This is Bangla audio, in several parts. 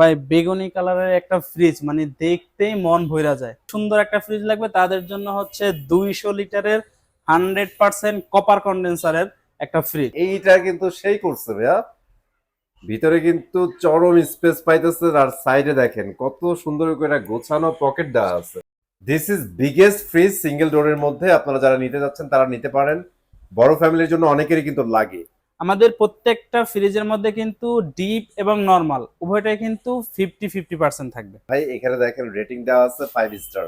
ভাই, বেগুনি কালারের একটা ফ্রিজ মানে দেখতেই মন ভইরা যায়। সুন্দর একটা ফ্রিজ লাগবে, তাদের জন্য হচ্ছে দুইশো লিটারের হান্ড্রেড পার্সেন্ট কপার কন্ডেন্সারের একটা ফ্রিজ এইটা কিন্তু সেই করছে ভাইয়া। ভিতরে কিন্তু চরম স্পেস পাইতেছে আর সাইডে দেখেন, কত সুন্দর করে গোছানো পকেট দেওয়া আছে। This is biggest fridge single ডোরের মধ্যে আপনারা যারা নিতে যাচ্ছেন, তারা নিতে পারেন। বড় ফ্যামিলির জন্য অনেকেরই কিন্তু লাগে। আমাদের প্রত্যেকটা ফ্রিজের মধ্যে কিন্তু ডিপ এবং নর্মাল উভয়টাই কিন্তু ফিফটি ফিফটি পার্সেন্ট থাকবে। ভাই এখানে দেখেন রেটিং দেওয়া আছে ফাইভ স্টার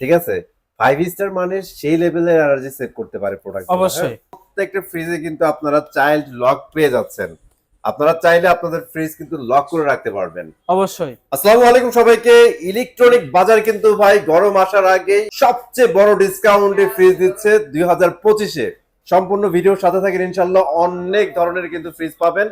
ঠিক আছে? ফাইভ স্টার মানে সেই লেভেলের এনার্জি সেভ করতে পারে প্রোডাক্ট অবশ্যই। প্রত্যেকটা ফ্রিজে কিন্তু আপনারা চাইল্ড লক পেয়ে যাচ্ছেন। আপনারা চাইলে আপনাদের ফ্রিজ কিন্তু লক করে রাখতে পারবেন। অবশ্যই। আসসালামু আলাইকুম সবাইকে। ইলেকট্রনিক বাজার কিন্তু ভাই গরম আসার আগে সবচেয়ে বড় ডিসকাউন্টে ফ্রিজ দিচ্ছে দুই হাজার পঁচিশে। সম্পূর্ণ ভিডিওর সাথে থাকেন ইনশাল্লাহ অনেক ধরনের কিন্তু ফ্রিজ পাবেন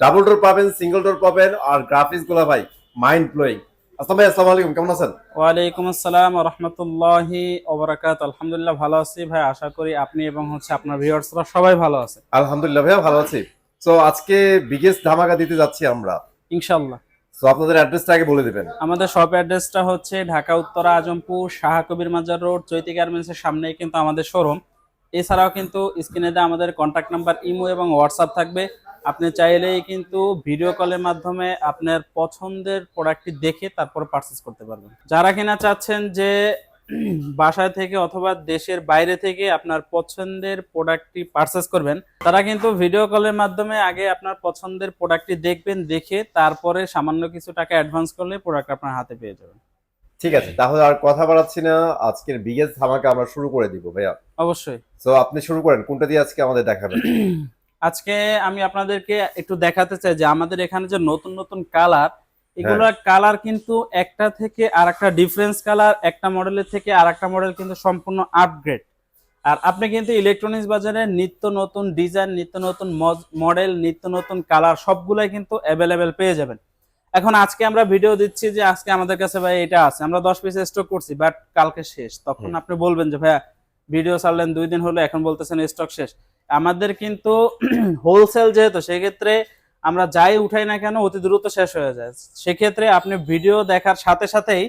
ডাবল ডোর পাবেন সিঙ্গেল ডোর পাবেন আর গ্রাফিক্সগুলো ভাই মাইন্ড ব্লোয়িং আসসালাম ভাই আসসালামু আলাইকুম কেমন আছেন? ওয়ালাইকুম আসসালাম রহমতুল্লাহি ওবরাকাত। আলহামদুলিল্লাহ ভালো আছি ভাই আশা করি আপনি এবং হচ্ছে আপনার ভিউয়ার্সরা সবাই ভালো আছে। আলহামদুলিল্লাহ ভাইয়া ভালো আছি। তো আজকে বিগেস্ট ধামাকা দিতে যাচ্ছি আমরা। ইনশাল্লাহ তো আপনাদের অ্যাড্রেসটা আগে বলে দিবেন। আমাদের শপ অ্যাড্রেসটা হচ্ছে ঢাকা উত্তরা আজমপুর শাহ কবির মাজার রোড চৈতি গার্মেন্টসের সামনেই কিন্তু আমাদের শোরুম এছাড়াও কিন্তু স্ক্রিনে দেওয়া আমাদের কন্ট্যাক্ট নাম্বার ইমো এবং হোয়াটসঅ্যাপ থাকবে। আপনি চাইলেই কিন্তু ভিডিও কলের মাধ্যমে আপনার পছন্দের প্রোডাক্টটি দেখে তারপর পারচেস করতে পারবেন। যারা কিনা চাচ্ছেন যে বাসায় থেকে অথবা দেশের বাইরে থেকে আপনার পছন্দের প্রোডাক্টটি পারচেস করবেন, তারা কিন্তু ভিডিও কলের মাধ্যমে আগে আপনার পছন্দের প্রোডাক্টটি দেখবেন, দেখে তারপরে সামান্য কিছু টাকা অ্যাডভান্স করলে প্রোডাক্ট আপনার হাতে পেয়ে যাবেন। ঠিক আছে তাহলে আর কথা বাড়াচ্ছি না। আজকের বিগেস্ট ধামাকা আমরা শুরু করে দিব ভাইয়া। অবশ্যই। তো আপনি শুরু করেন কোনটা দিয়ে আজকে আমাদের দেখাবেন? আজকে আমি আপনাদেরকে একটু দেখাতে চাই যে আমাদের এখানে যে নতুন নতুন কালার এগুলোর কালার কিন্তু একটা থেকে আর একটা ডিফারেন্স কালার একটা মডেলের থেকে আর একটা মডেল কিন্তু সম্পূর্ণ আপগ্রেড আর আপনি কিন্তু ইলেকট্রনিক্স বাজারে নিত্য নতুন ডিজাইন নিত্য নতুন মডেল নিত্য নতুন কালার সবগুলাই কিন্তু অ্যাভেলেবেল পেয়ে যাবেন। এখন আজকে আমরা ভিডিও দিচ্ছি যে আজকে আমাদের কাছে ভাই এটা আছে। আমরা দশ পিস স্টক করছি বাট কালকে শেষ। তখন আপনি বলবেন যে ভাইয়া ভিডিও ছাড়লেন দুই দিন হলো এখন বলতেছেন স্টক শেষ। আমাদের কিন্তু হোলসেল যেহেতু সেক্ষেত্রে আমরা যাই উঠাই না কেন অতি দ্রুত শেষ হয়ে যায়। সেক্ষেত্রে আপনি ভিডিও দেখার সাথে সাথেই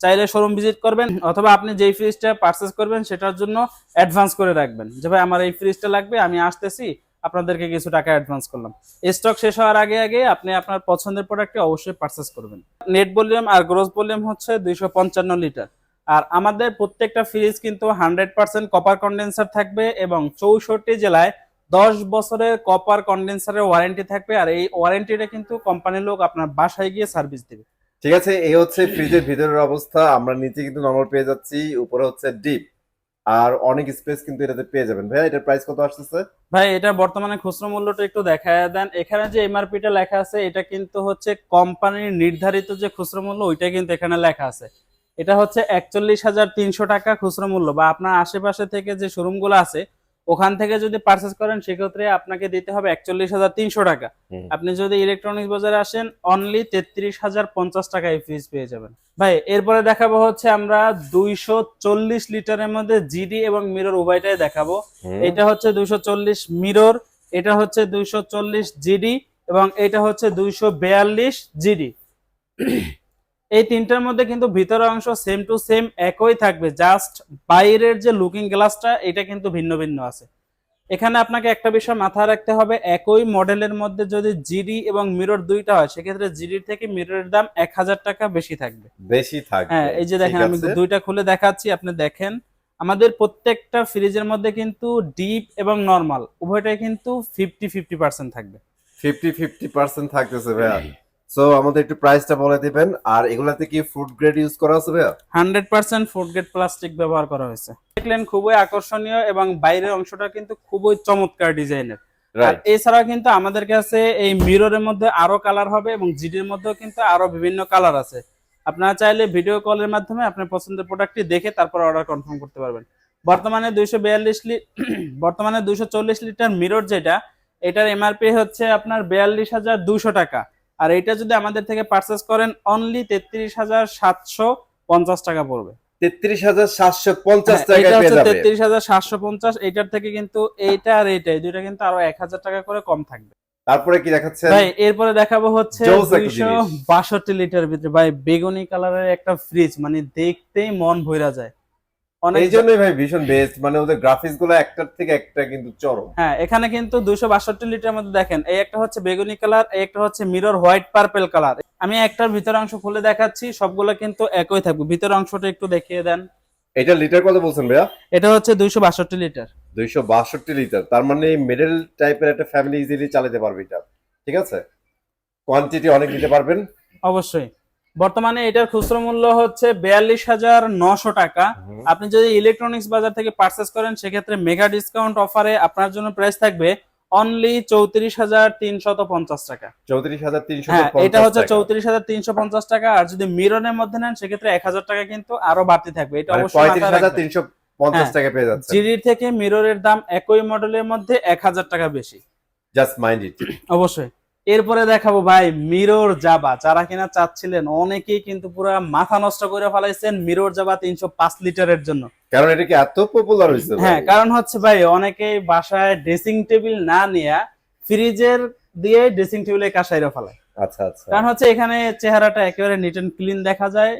চাইলে শোরুম ভিজিট করবেন অথবা আপনি যেই ফ্রিজটা পারচেস করবেন সেটার জন্য অ্যাডভান্স করে রাখবেন। যে ভাই আমার এই ফ্রিজটা লাগবে আমি আসতেছি। আপনাদেরকে কিছু টাকা অ্যাডভান্স করলাম। স্টক শেষ হওয়ার আগে আগে আপনি আপনার পছন্দের প্রোডাক্টটি অবশ্যই পারচেস করবেন। নেট ভলিউম আর গ্রোস ভলিউম হচ্ছে দুইশো পঞ্চান্ন লিটার আর আমাদের প্রত্যেকটা ফ্রিজ কিন্তু হান্ড্রেড পার্সেন্ট কপার কন্ডেন্সার থাকবে এবং চৌষট্টি জেলায় দশ বছরের কপার কন্ডেন্সারের ওয়ারেন্টি থাকবে। আর এই ওয়ারেন্টিটা কিন্তু কোম্পানির লোক আপনার বাসায় গিয়ে সার্ভিস দেবে। ঠিক আছে, এই হচ্ছে ফ্রিজের ভিতরের অবস্থা। আমরা নিচে কিন্তু নর্মাল পেয়ে যাচ্ছি। উপরে হচ্ছে ডিপ আর অনেক স্পেস কিন্তু এটাতে পেয়ে যাবেন। ভাই এটার প্রাইস কত আসতেছে? ভাই, এটা বর্তমানে খুচরো মূল্যটা একটু দেখায় দেন। এখানে যে এমআরপিটা লেখা আছে, এটা কিন্তু হচ্ছে কোম্পানির নির্ধারিত যে খুচরো মূল্য, ওইটা কিন্তু এখানে লেখা আছে। এটা হচ্ছে একচল্লিশ হাজার তিনশো টাকা খুচরো মূল্য বা আপনার আশেপাশে থেকে যে শোরুমগুলো আছে ওখান থেকে যদি পারচেস করেন সেক্ষেত্রে আপনাকে দিতে হবে একচল্লিশ হাজার তিনশো টাকা। আপনি যদি ইলেকট্রনিক্স বাজারে আসেন অনলি তেত্রিশ হাজার পঞ্চাশ টাকা এই ফ্রিজ পেয়ে যাবেন। ভাই এরপরে দেখাবো হচ্ছে আমরা দুইশো চল্লিশ লিটারের মধ্যে জিডি এবং মিরর উভয়টাই দেখাবো। এটা হচ্ছে দুইশো চল্লিশ মিরর এটা হচ্ছে দুইশো চল্লিশ জিডি এবং এটা হচ্ছে দুইশো বেয়াল্লিশ জিডি এই তিনটার মধ্যে কিন্তু ভিতরের অংশ সেম টু সেম একই থাকবে জাস্ট বাইরের যে লুকিং গ্লাসটা এটা কিন্তু ভিন্ন ভিন্ন আছে। এখানে আপনাকে একটা বিষয় মাথায় রাখতে হবে একই মডেলের মধ্যে যদি জিডি এবং মিরর দুইটা হয় সেক্ষেত্রে জিডির থেকে মিররের দাম এক হাজার টাকা বেশি থাকবে। বেশি থাকবে হ্যাঁ এই যে দেখেন আমি দুইটা খুলে দেখাচ্ছি আপনি দেখেন। আমাদের প্রত্যেকটা ফ্রিজের মধ্যে কিন্তু ডিপ এবং নর্মাল উভয়টাই কিন্তু ফিফটি ফিফটি পার্সেন্ট থাকবে। ফিফটি ফিফটি পার্সেন্ট থাকতেছে ভাইয়া। সো আমাদের একটু প্রাইসটা বলে দিবেন। আর এগুলাতে কি ফুড গ্রেড ইউজ করা আছে ভাইয়া? Hundred percent food grade plastic ব্যবহার করা হয়েছে। দেখলেন খুবই আকর্ষণীয় এবং বাইরের অংশটা কিন্তু খুবই চমৎকার ডিজাইনের। আর এছাড়াও কিন্তু আমাদের কাছে এই মিররের মধ্যে আরও কালার হবে এবং জিডির মধ্যেও কিন্তু আরও বিভিন্ন কালার আছে। আপনারা চাইলে ভিডিও কলের মাধ্যমে আপনার পছন্দের প্রোডাক্টটি দেখে তারপর অর্ডার কনফার্ম করতে পারবেন। বর্তমানে দুইশো বিয়াল্লিশ বর্তমানে দুইশো চল্লিশ লিটার মিরর যেটা এটার এমআরপি হচ্ছে আপনার বিয়াল্লিশ হাজার দুশো টাকা। আর এটা যদি আমাদের থেকে পারচেস করেন অনলি তেত্রিশ হাজার সাতশো পঞ্চাশ টাকা পড়বে। তেত্রিশ হাজার সাতশো পঞ্চাশ হ্যাঁ, টাকা তেত্রিশ হাজার সাতশো পঞ্চাশ এইটার থেকে কিন্তু এইটা আর দুইটা কিন্তু আরও এক হাজার টাকা করে কম থাকবে। তারপরে কি ভাই এরপরে দেখাবো হচ্ছে দুইশো বাষট্টি লিটার ভিতরে। ভাই বেগুনি কালারের একটা ফ্রিজ মানে দেখতেই মন ভইরা যায়। এই জন্যই ভাই ভীষণ বেস্ট মানে ওদের গ্রাফিক্সগুলো একটার থেকে একটা কিন্তু চরম। হ্যাঁ এখানে কিন্তু দুইশো বাষট্টি লিটার মধ্যে দেখেন এই একটা হচ্ছে বেগুনি কালার এই একটা হচ্ছে মিরর হোয়াইট পার্পেল কালার আমি একটার ভিতর অংশ খুলে দেখাচ্ছি সবগুলো কিন্তু একই থাকবে। ভিতর অংশটা একটু দেখিয়ে দেন। এটা লিটার কত বলছেন ভাইয়া? এটা হচ্ছে দুইশো বাষট্টি লিটার। দুইশো বাষট্টি লিটার তার মানে মিডল টাইপের একটা ফ্যামিলি ইজিলি চালাতে পারবে এটা। ঠিক আছে? কোয়ান্টিটি অনেক নিতে পারবেন। অবশ্যই। বর্তমানে এটার খুচরো মূল্য হচ্ছে বিয়াল্লিশ হাজার নশো টাকা। আপনি যদি ইলেকট্রনিক্স বাজার থেকে পারচেস করেন সেক্ষেত্রে মেগা ডিসকাউন্ট অফারে আপনার জন্য প্রাইস থাকবে অনলি চৌত্রিশ হাজার তিনশত পঞ্চাশ টাকা। চৌত্রিশ হাজার তিনশো হ্যাঁ এটা হচ্ছে চৌত্রিশ হাজার তিনশো পঞ্চাশ টাকা আর যদি মিরনের মধ্যে নেন সেক্ষেত্রে এক হাজার টাকা কিন্তু আরও বাড়তি থাকবে। এটা অবশ্যই মানে। তিনশো পঞ্চাশ হ্যাঁ। টাকা পেয়ে যাচ্ছে জিডি থেকে মিররের দাম একই মডেলের মধ্যে এক হাজার টাকা বেশি। জাস্ট মাইন্ড ইট অবশ্যই। এরপরে দেখাবো ভাই মিরর জাবা। যারা কিনা চাচ্ছিলেন অনেকেই কিন্তু পুরো মাথা নষ্ট করে ফেলাইছেন মিরর জাবা তিনশো পাঁচ লিটারের জন্য। কারণ এটা কি এত পপুলার হয়েছে হ্যাঁ কারণ হচ্ছে ভাই অনেকেই বাসায় ড্রেসিং টেবিল না নিয়ে ফ্রিজের দিয়ে ড্রেসিং টেবিলে কাসাইরা ফেলায়। আচ্ছা আচ্ছা। কারণ হচ্ছে এখানে চেহারাটা একেবারে নিট এন্ড ক্লিন দেখা যায়।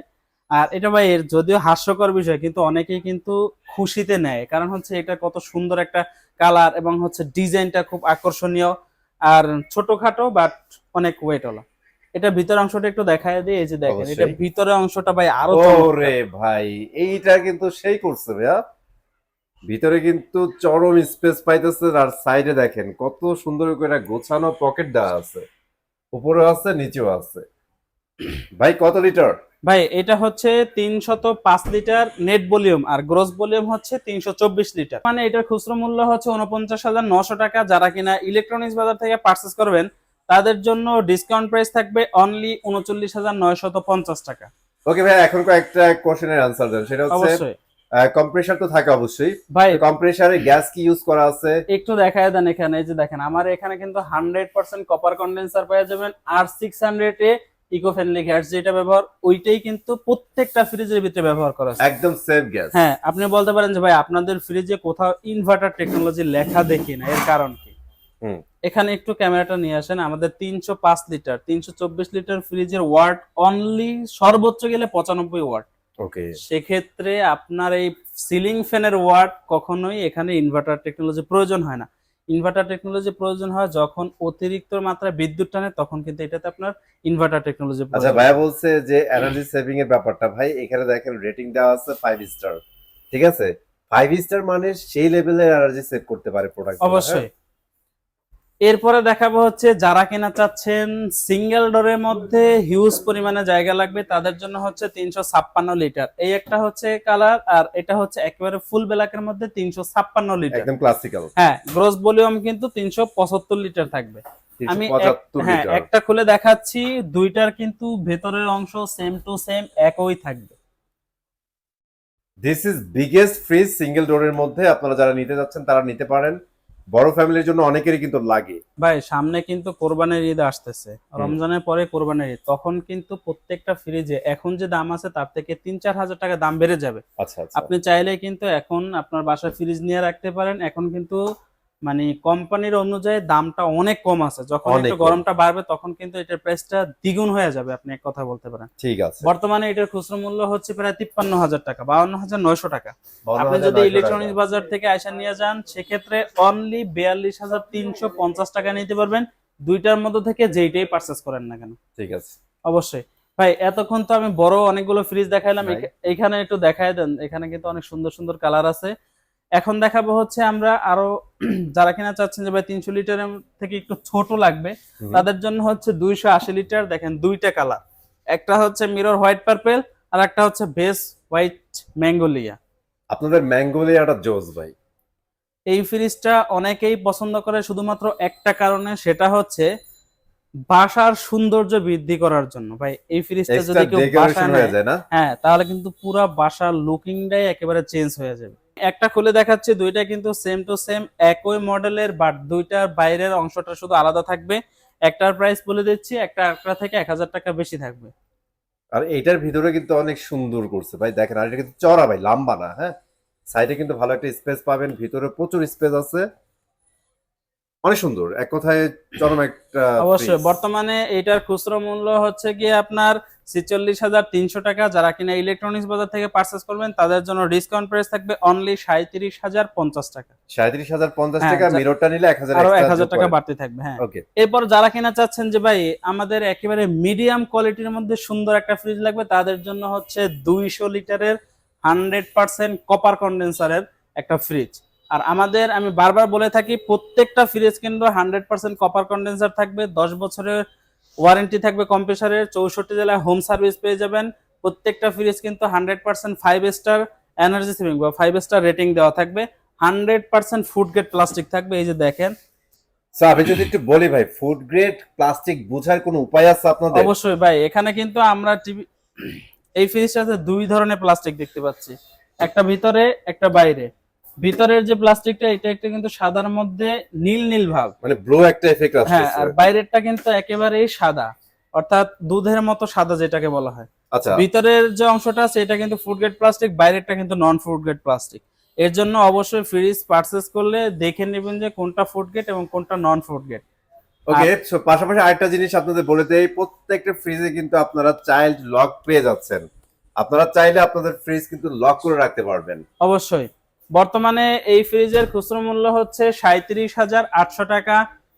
আর এটা ভাই এর যদিও হাস্যকর বিষয় কিন্তু অনেকেই কিন্তু খুশিতে নেয়। কারণ হচ্ছে এটা কত সুন্দর একটা কালার এবং হচ্ছে ডিজাইনটা খুব আকর্ষণীয়। আর ছোটখাটো বাট অনেক ওয়েট হলো। এটা ভিতর অংশটা একটু দেখায় দিই এই যে দেখেন এটা ভিতরের অংশটা ভাই আরও ওরে ভাই এইটা কিন্তু সেই করছে ভাইয়া। ভিতরে কিন্তু চরম স্পেস পাইতেছে আর সাইডে দেখেন কত সুন্দর করে গোছানো পকেট দেওয়া আছে। উপরে আছে নিচেও আছে। ভাই কত লিটার? ভাই এটা হচ্ছে তিনশত পাঁচ লিটার নেট ভলিউম আর গ্রোস ভলিউম হচ্ছে তিনশো চব্বিশ লিটার। মানে এটার খুচরো মূল্য হচ্ছে উনপঞ্চাশ হাজার নশো টাকা। যারা কিনা ইলেকট্রনিক্স বাজার থেকে পার্চেস করবেন তাদের জন্য ডিসকাউন্ট প্রাইস থাকবে অনলি উনচল্লিশ হাজার নয়শত পঞ্চাশ টাকা। ওকে ভাই এখন কয়েকটা কোশ্চেনের আনসার দেন। সেটা হচ্ছে কম্প্রেসার তো থাকে অবশ্যই। ভাই কম্প্রেসারে গ্যাস কি ইউজ করা আছে? একটু দেখায় দেন এখানে এই যে দেখেন আমার এখানে কিন্তু হান্ড্রেড পার্সেন্ট কপার কন্ডেন্সার পেয়ে যাবেন আর six hundred A eco friendly gas যেটা ব্যবহার ওইটাই কিন্তু প্রত্যেকটা ফ্রিজের ভিতরে ব্যবহার করা হয়। একদম সেফ গ্যাস। হ্যাঁ আপনি বলতে পারেন যে ভাই আপনাদের ফ্রিজে কোথাও ইনভার্টার টেকনোলজি লেখা দেখি না এর কারণ কি? এখানে একটু ক্যামেরাটা নিয়ে আসেন আমাদের তিনশো পাঁচ লিটার তিনশো চব্বিশ লিটার ফ্রিজের ওয়াট অনলি সর্বোচ্চ গেলে পঁচানব্বই ওয়াট ওকে। সেক্ষেত্রে আপনার এই সিলিং ফ্যানের ওয়াট কখনোই এখানে ইনভার্টার টেকনোলজি প্রয়োজন হয় না। ইনভার্টার টেকনোলজি প্রয়োজন হয় যখন অতিরিক্ত মাত্রা বিদ্যুৎ টানে তখন কিন্তু এটাতে আপনার ইনভার্টার টেকনোলজি আচ্ছা ভাইয়া বলছে যে এনার্জি সেভিং এর ব্যাপারটা। ভাই এখানে দেখেন রেটিং দেওয়া আছে ফাইভ স্টার ঠিক আছে? ফাইভ স্টার মানে সেই লেভেলের এনার্জি সেভ করতে পারে প্রোডাক্ট অবশ্যই। এরপরে দেখাবো হচ্ছে যারা কিনা চাচ্ছেন সিঙ্গেল ডোরের মধ্যে হিউজ পরিমাণে জায়গা লাগবে তাদের জন্য হচ্ছে তিনশো ছাপ্পান্ন লিটার। এই একটা হচ্ছে কালার আর এটা হচ্ছে একেবারে ফুল ব্ল্যাকের মধ্যে তিনশো ছাপ্পান্ন লিটার। একদম ক্লাসিক্যাল হ্যাঁ গ্রোস ভলিউম কিন্তু তিনশো পঁচাত্তর লিটার থাকবে। আমি হ্যাঁ একটা খুলে দেখাচ্ছি দুইটার কিন্তু ভেতরের অংশ সেম টু সেম একই থাকবে। This is biggest fridge single ডোরের মধ্যে আপনারা যারা নিতে যাচ্ছেন তারা নিতে পারেন। বড় ফ্যামিলির জন্য অনেকেরই কিন্তু লাগে। ভাই সামনে কিন্তু কোরবানির ঈদ আসতেছে। রমজানের পরে কোরবানির ঈদ। তখন কিন্তু প্রত্যেকটা ফ্রিজে এখন যে দাম আছে তার থেকে তিন চার হাজার টাকা দাম বেড়ে যাবে। আচ্ছা আচ্ছা। আপনি চাইলে কিন্তু এখন আপনার বাসায় ফ্রিজ নিয়ে রাখতে পারেন। এখন কিন্তু মানে কোম্পানির অনুযায়ী দামটা অনেক কম আছে। যখন একটু গরমটা বাড়বে তখন কিন্তু এটার প্রাইসটা দ্বিগুণ হয়ে যাবে আপনি এক কথা বলতে পারেন। ঠিক আছে। বর্তমানে এটার খুচরো মূল্য হচ্ছে প্রায় তিপ্পান্ন হাজার টাকা বাউন্ন হাজার নয়শো টাকা। আপনি যদি ইলেকট্রনিক্স বাজার থেকে আয়সা নিয়ে যান সেক্ষেত্রে অনলি বিয়াল্লিশ হাজার তিনশো পঞ্চাশ টাকা নিতে পারবেন। দুইটার মধ্যে থেকে যেইটাই পারচেস করেন না কেন। ঠিক আছে। অবশ্যই। ভাই এতক্ষণ তো আমি বড় অনেকগুলো ফ্রিজ দেখাইলাম। এখানে একটু দেখাই দেন। এখানে কিন্তু অনেক সুন্দর সুন্দর কালার আছে। এখন দেখাবো হচ্ছে আমরা আরও যারা কিনা চাচ্ছেন যে ভাই তিনশো লিটারের থেকে একটু ছোট লাগবে তাদের জন্য হচ্ছে দুইশো আশি লিটার দেখেন দুইটা কালার। একটা হচ্ছে মিরর হোয়াইট পার্পেল আর একটা হচ্ছে বেস হোয়াইট ম্যাঙ্গোলিয়া। আপনাদের ম্যাঙ্গোলিয়াটা জোস ভাই। এই ফ্রিজটা অনেকেই পছন্দ করে শুধুমাত্র একটা কারণে সেটা হচ্ছে বাসার সৌন্দর্য বৃদ্ধি করার জন্য। ভাই এই ফ্রিজটা যদি কেউ বাসা হয়ে নেয় না? হ্যাঁ তাহলে কিন্তু পুরো বাসার লুকিংটাই একেবারে চেঞ্জ হয়ে যাবে। একটা খুলে দেখাচ্ছে, দুইটা কিন্তু সেম টু সেম একই মডেলের বাট দুইটার বাইরের অংশটা শুধু আলাদা থাকবে। একটার প্রাইস বলে দিচ্ছি, একটা একটা থেকে এক হাজার টাকা বেশি থাকবে। আর এটার ভিতরে কিন্তু অনেক সুন্দর করছে। ভাই দেখেন, আর এটা কিন্তু চড়া ভাই, লম্বা না হ্যাঁ? সাইডে কিন্তু ভালো একটা স্পেস পাবেন, ভিতরে প্রচুর স্পেস আছে। অনেক সুন্দর। এক কথায় চরম একটা অবশ্যই। বর্তমানে এটার খুচরো মূল্য হচ্ছে গিয়ে আপনার ছিচল্লিশ হাজার তিনশো টাকা। যারা কিনা ইলেকট্রনিক্স বাজার থেকে পারচেস করবেন তাদের জন্য ডিসকাউন্ট প্রাইস থাকবে অনলি সাঁত্রিশ হাজার পঞ্চাশ টাকা। সাঁত্রিশ হাজার পঞ্চাশ হ্যাঁ, টাকা মিররটা নিলে এক হাজার আরও এক হাজার টাকা বাড়তে থাকবে হ্যাঁ। এরপর যারা কিনা চাচ্ছেন যে ভাই আমাদের একেবারে মিডিয়াম কোয়ালিটির মধ্যে সুন্দর একটা ফ্রিজ লাগবে তাদের জন্য হচ্ছে দুইশো লিটারের হান্ড্রেড পার্সেন্ট কপার কন্ডেন্সারের একটা ফ্রিজ আর আমাদের আমি বারবার বলে থাকি প্রত্যেকটা ফ্রিজ কিন্তু হান্ড্রেড পার্সেন্ট কপার কন্ডেন্সার থাকবে দশ বছরের ওয়ারেন্টি থাকবে কম্প্রেসারের চৌষট্টি জেলায় হোম সার্ভিস পেয়ে যাবেন। প্রত্যেকটা ফ্রিজ কিন্তু hundred percent five star energy saving বা ফাইভ স্টার রেটিং দেওয়া থাকবে। Hundred percent food grade plastic থাকবে এই যে দেখেন। স্যার আমি যদি একটু বলি ভাই ফুড গ্রেড প্লাস্টিক বোঝার কোনো উপায় আছে আপনাদের? অবশ্যই ভাই এখানে কিন্তু আমরা টিভি এই ফ্রিজটাতে দুই ধরনের প্লাস্টিক দেখতে পাচ্ছি। একটা ভিতরে একটা বাইরে। ভিতরের যে প্লাস্টিকটা এটা একটা কিন্তু সাদার মধ্যে নীল নীল ভাব। মানে ব্লো একটা এফেক্ট হ্যাঁ আসছে আর বাইরেরটা কিন্তু একেবারেই সাদা। অর্থাৎ দুধের মতো সাদা যেটাকে বলা হয়। আচ্ছা। ভিতরের যে অংশটা আছে এটা কিন্তু ফুড গ্রেড প্লাস্টিক বাইরেরটা কিন্তু নন ফুড গ্রেড প্লাস্টিক এর জন্য অবশ্যই ফ্রিজ পারচেস করলে দেখে নেবেন যে কোনটা ফুড গ্রেড এবং কোনটা non food grade okay so পাশাপাশি আরেকটা জিনিস আপনাদের বলে দেই প্রত্যেকটা ফ্রিজে কিন্তু আপনারা চাইল্ড লক পেয়ে যাচ্ছেন। আপনারা চাইলে আপনাদের ফ্রিজ কিন্তু লক করে রাখতে পারবেন। অবশ্যই। বর্তমানে এই ফ্রিজের খুচরো মূল্য হচ্ছে সাঁত্রিশ হাজার আটশো টাকা।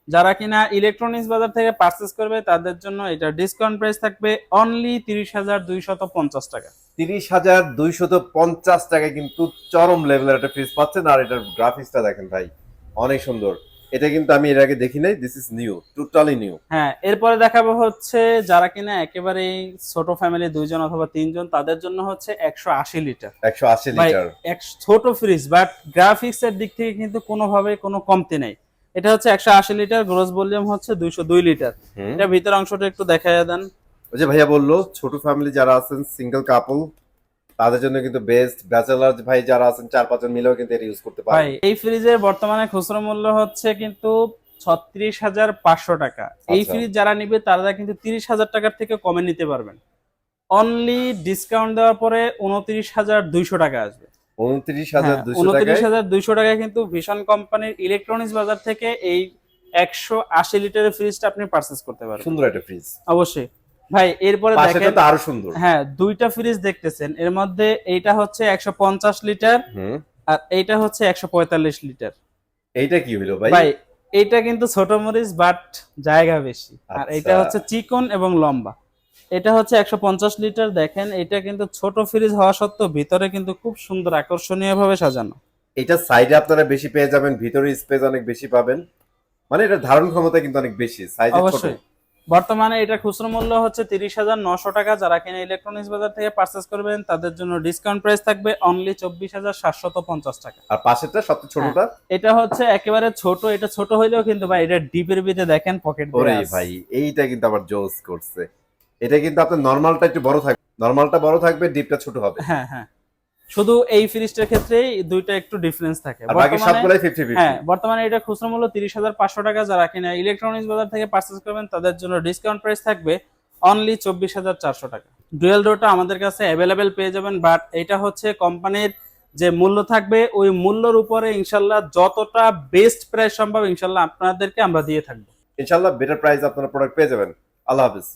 যারা কিনা ইলেকট্রনিক্স বাজার থেকে পারচেস করবে, তাদের জন্য এটা ডিসকাউন্ট প্রাইস থাকবে অনলি তিরিশ হাজার দুইশত পঞ্চাশ টাকা। তিরিশ হাজার দুইশত পঞ্চাশ টাকা কিন্তু চরম লেভেলের একটা ফ্রিজ পাচ্ছেন। আর এটার গ্রাফিক্সটা দেখেন ভাই, অনেক সুন্দর। এটা কিন্তু আমি এর আগে দেখি নাই this is new totally new হ্যাঁ এরপরে দেখাবো হচ্ছে যারা কিনা একেবারেই ছোট ফ্যামিলি দুইজন অথবা তিনজন তাদের জন্য হচ্ছে একশো আশি লিটার। একশো আশি ভাই লিটার। এক ছোট ফ্রিজ বাট গ্রাফিক্স এর দিক থেকে কিন্তু কোনোভাবে কোনো কমতি নেই। এটা হচ্ছে একশো আশি লিটার গ্রোস ভলিউম হচ্ছে দুইশো দুই লিটার। এটা ভিতর অংশটা একটু দেখাই দেন। ওই যে ভাইয়া বলল ছোট ফ্যামিলি যারা আছেন সিঙ্গেল কাপল তাদের জন্য কিন্তু বেস্ট ব্যাচেলার ভাই যারা আছেন চার পাঁচজন মিলেও কিন্তু এটা ইউজ করতে ভাই এই ফ্রিজের বর্তমানে খুচরো মূল্য হচ্ছে কিন্তু ছত্রিশ হাজার পাঁচশো টাকা। এই আচ্ছা। ফ্রিজ যারা নিবে তারা কিন্তু তিরিশ হাজার টাকার থেকে কমে নিতে পারবেন। অনলি ডিসকাউন্ট দেওয়ার পরে উনত্রিশ হাজার দুইশো টাকা আসবে। উনত্রিশ হাজার হ্যাঁ, উনত্রিশ হাজার দুইশো টাকায় কিন্তু ভীষণ কোম্পানির ইলেকট্রনিক্স বাজার থেকে এই একশো আশি লিটারের ফ্রিজটা আপনি পারচেস করতে পারবেন। সুন্দর একটা ফ্রিজ অবশ্যই। ভাই এরপরে দেখেন তো আরও সুন্দর। হ্যাঁ দুইটা ফ্রিজ দেখতেছেন। এর মধ্যে এইটা হচ্ছে একশো পঞ্চাশ লিটার হুম। আর এইটা হচ্ছে একশো পঁয়তাল্লিশ লিটার এইটা কি হলো ভাই? ভাই এইটা কিন্তু ছোট মরিচ বাট জায়গা বেশি। আর আচ্ছা। এটা হচ্ছে চিকন এবং লম্বা। এটা হচ্ছে একশো পঞ্চাশ লিটার দেখেন এটা কিন্তু ছোট ফ্রিজ হওয়া সত্ত্বেও ভিতরে কিন্তু খুব সুন্দর আকর্ষণীয় ভাবে সাজানো। এটা সাইডে আপনারা বেশি পেয়ে যাবেন ভিতরে স্পেস অনেক বেশি পাবেন। মানে এটা ধারণ ক্ষমতা কিন্তু অনেক বেশি সাইজ ছোট। অবশ্যই। বর্তমানে এটা খুচরো মূল্য হচ্ছে তিরিশ হাজার নশো টাকা। যারা কিনা ইলেকট্রনিক্স বাজার থেকে পারচেস করবেন তাদের জন্য ডিসকাউন্ট প্রাইস থাকবে অনলি চব্বিশ হাজার সাতশত পঞ্চাশ টাকা। আর পাশেরটা সবচেয়ে ছোটটা? এটা হচ্ছে একেবারে ছোট এটা ছোট হইলেও কিন্তু ভাই এটা ডিপের ভিতরে দেখেন পকেট ভাই এইটা কিন্তু আবার জোস করছে। এটা কিন্তু আপনার নরমালটা একটু বড় থাকবে নরমালটা বড় থাকবে ডিপটা ছোট হবে। হ্যাঁ হ্যাঁ। শুধু এই ফ্রিজটার ক্ষেত্রেই দুইটা একটু ডিফারেন্স থাকে। হ্যাঁ বর্তমানে এটা খুচরো মূল্য তিরিশ হাজার পাঁচশো টাকা যারা কিনা ইলেকট্রনিক্স বাজার থেকে পারচেস করবেন তাদের জন্য ডিসকাউন্ট প্রাইস থাকবে অনলি চব্বিশ হাজার চারশো টাকা। ডুয়েল ডোরটা আমাদের কাছে অ্যাভেলেবেল পেয়ে যাবেন বাট এটা হচ্ছে কোম্পানির যে মূল্য থাকবে ওই মূল্যর উপরে ইনশাল্লাহ যতটা বেস্ট প্রাইস সম্ভব ইনশাল্লাহ আপনাদেরকে আমরা দিয়ে থাকব। ইনশাল্লাহ বেটার প্রাইস আপনারা প্রোডাক্ট পেয়ে যাবেন। আল্লাহ হাফিজ।